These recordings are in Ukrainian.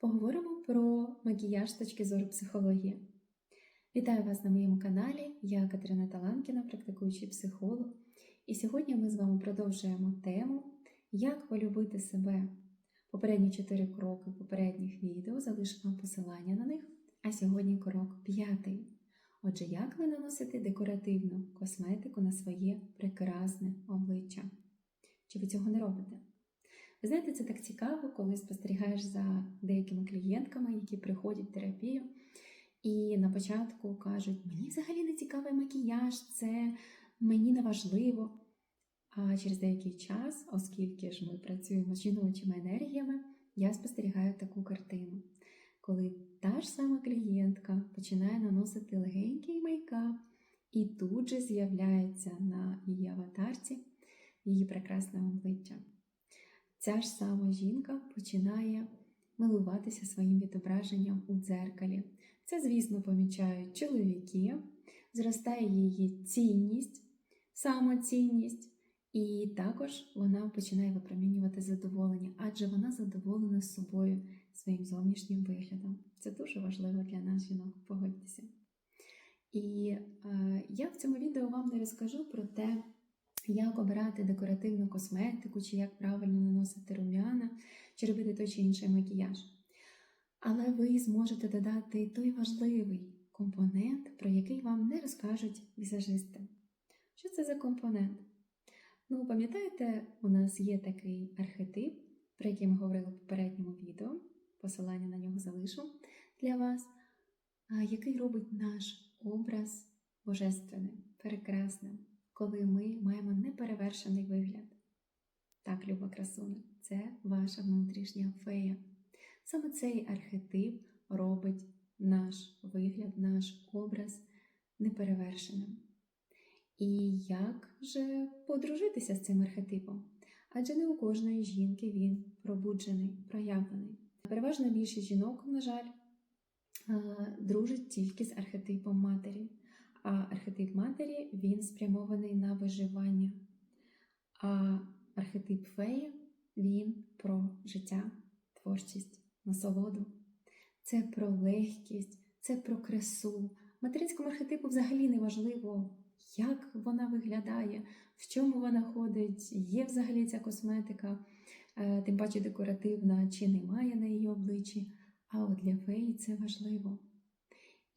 Поговоримо про макіяж з точки зору психології. Вітаю вас на моєму каналі. Я Катерина Таланкіна, практикуючий психолог. І сьогодні ми з вами продовжуємо тему Як полюбити себе. Попередні чотири кроки попередніх відео залишимо посилання на них. А сьогодні крок п'ятий. Отже, як ви наносите декоративну косметику на своє прекрасне обличчя? Чи ви цього не робите? Ви знаєте, це так цікаво, коли спостерігаєш за деякими клієнтками, які приходять в терапію, і на початку кажуть, мені взагалі не цікавий макіяж, це мені не важливо. А через деякий час, оскільки ж ми працюємо з жіночими енергіями, я спостерігаю таку картину, коли та ж сама клієнтка починає наносити легенький мейкап, і тут же з'являється на її аватарці її прекрасне обличчя. Ця ж сама жінка починає милуватися своїм відображенням у дзеркалі. Це, звісно, помічають чоловіки, зростає її цінність, самоцінність, і також вона починає випромінювати задоволення, адже вона задоволена собою своїм зовнішнім виглядом. Це дуже важливо для нас, жінок, погодьтеся. І е, я в цьому відео вам не розкажу про те, як обирати декоративну косметику, чи як правильно наносити рум'яна, чи робити той чи інший макіяж. Але ви зможете додати той важливий компонент, про який вам не розкажуть візажисти. Що це за компонент? Ну, пам'ятаєте, у нас є такий архетип, про який ми говорили в попередньому відео, посилання на нього залишу для вас, який робить наш образ божественним, прекрасним коли ми маємо неперевершений вигляд. Так, люба красуня, це ваша внутрішня фея. Саме цей архетип робить наш вигляд, наш образ неперевершеним. І як же подружитися з цим архетипом? Адже не у кожної жінки він пробуджений, проявлений. Переважна більшість жінок, на жаль, дружить тільки з архетипом матері. А архетип матері він спрямований на виживання. А архетип феї він про життя, творчість, насолоду. Це про легкість, це про красу. Материнському архетипу взагалі не важливо, як вона виглядає, в чому вона ходить, є взагалі ця косметика, е, тим паче декоративна, чи немає на її обличчі. А от для феї це важливо.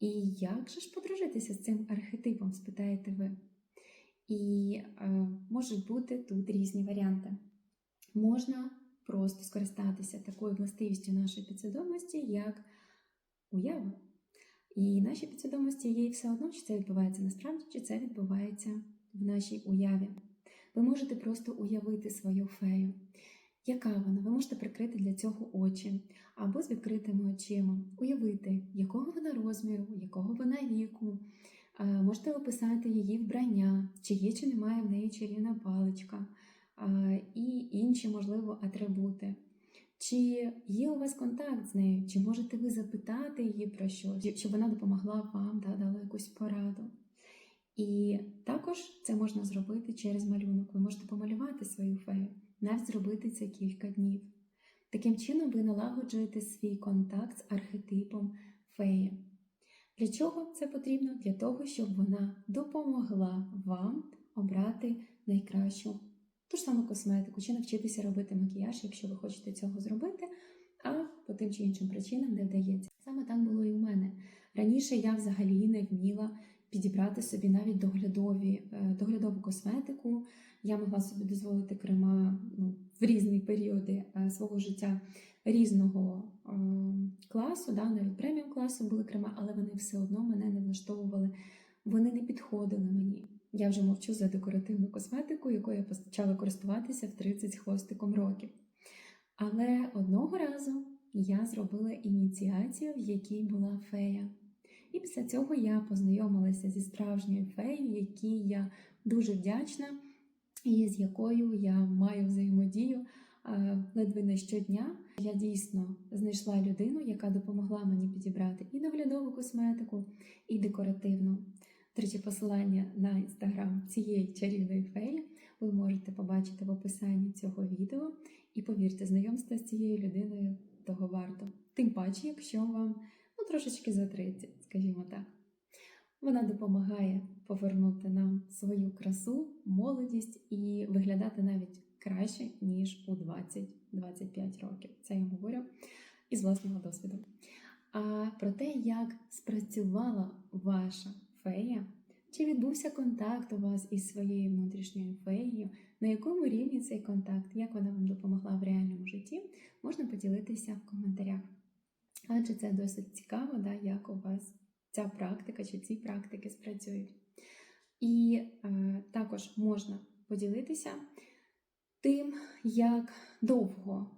І як же ж подружитися з цим архетипом, спитаєте ви? І е, можуть бути тут різні варіанти. Можна просто скористатися такою властивістю нашої підсвідомості, як уява. І нашій підсвідомості є все одно, чи це відбувається насправді, чи це відбувається в нашій уяві. Ви можете просто уявити свою фею. Яка вона? Ви можете прикрити для цього очі або з відкритими очима, уявити, якого вона розміру, якого вона віку. Можете описати її вбрання, чи є, чи немає в неї чарівна паличка, і інші, можливо, атрибути. Чи є у вас контакт з нею, чи можете ви запитати її про щось, щоб вона допомогла вам, да, дала якусь пораду. І також це можна зробити через малюнок. Ви можете помалювати свою фею навіть зробити це кілька днів. Таким чином, ви налагоджуєте свій контакт з архетипом феї. Для чого це потрібно? Для того, щоб вона допомогла вам обрати найкращу ту ж саму косметику, чи навчитися робити макіяж, якщо ви хочете цього зробити, а по тим чи іншим причинам не вдається. Саме так було і у мене. Раніше я взагалі не вміла підібрати собі навіть доглядові, е, доглядову косметику. Я могла собі дозволити крема ну, в різні періоди е, свого життя різного е, класу, да, навіть преміум класу були крема, але вони все одно мене не влаштовували, вони не підходили мені. Я вже мовчу за декоративну косметику, якою я почала користуватися в 30 хвостиком років. Але одного разу я зробила ініціацію, в якій була фея. І після цього я познайомилася зі справжньою феєю, якій я дуже вдячна, і з якою я маю взаємодію ледве не щодня. Я дійсно знайшла людину, яка допомогла мені підібрати і доглядову косметику, і декоративну. До речі, посилання на інстаграм цієї чарівної феї ви можете побачити в описанні цього відео. І повірте, знайомство з цією людиною того варто. Тим паче, якщо вам трошечки за 30, скажімо так. Вона допомагає повернути нам свою красу, молодість і виглядати навіть краще, ніж у 20-25 років. Це я говорю із власного досвіду. А про те, як спрацювала ваша фея, чи відбувся контакт у вас із своєю внутрішньою феєю, на якому рівні цей контакт, як вона вам допомогла в реальному житті, можна поділитися в коментарях. Адже це досить цікаво, да, як у вас ця практика чи ці практики спрацюють. І е, також можна поділитися тим, як довго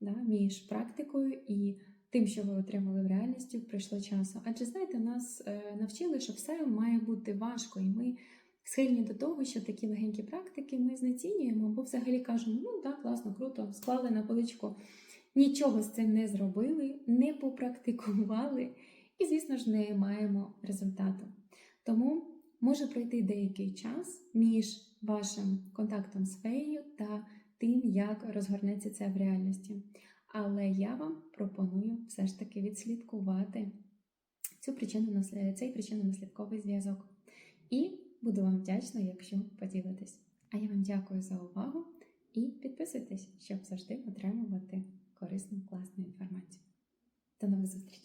да, між практикою і тим, що ви отримали в реальності, пройшло часу. Адже знаєте, нас е, навчили, що все має бути важко, і ми схильні до того, що такі легенькі практики ми знецінюємо, або взагалі кажемо, ну так, класно, круто, склали на поличку, нічого з цим не зробили, не попрактикували, і, звісно ж, не маємо результату. Тому може пройти деякий час між вашим контактом з феєю та тим, як розгорнеться це в реальності. Але я вам пропоную все ж таки відслідкувати цю причину цей причинно-наслідковий зв'язок. І буду вам вдячна, якщо поділитесь. А я вам дякую за увагу і підписуйтесь, щоб завжди отримувати корисну, класну інформацію. До нових зустрічей!